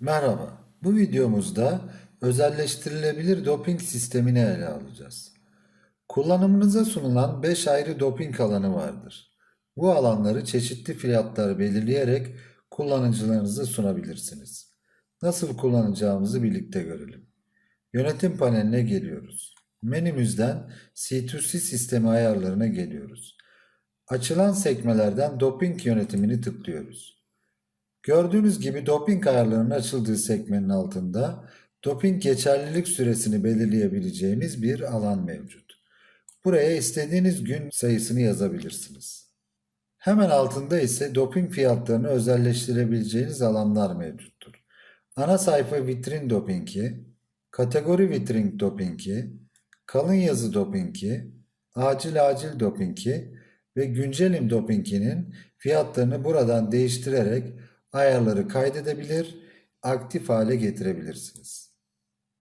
Merhaba. Bu videomuzda özelleştirilebilir doping sistemini ele alacağız. Kullanımınıza sunulan 5 ayrı doping alanı vardır. Bu alanları çeşitli fiyatlar belirleyerek kullanıcılarınıza sunabilirsiniz. Nasıl kullanacağımızı birlikte görelim. Yönetim paneline geliyoruz. Menümüzden C2C sistemi ayarlarına geliyoruz. Açılan sekmelerden doping yönetimini tıklıyoruz. Gördüğünüz gibi doping ayarlarının açıldığı sekmenin altında doping geçerlilik süresini belirleyebileceğiniz bir alan mevcut. Buraya istediğiniz gün sayısını yazabilirsiniz. Hemen altında ise doping fiyatlarını özelleştirebileceğiniz alanlar mevcuttur. Ana sayfa vitrin dopingi, kategori vitrin dopingi, kalın yazı dopingi, acil acil dopingi ve güncelim dopinginin fiyatlarını buradan değiştirerek ayarları kaydedebilir, aktif hale getirebilirsiniz.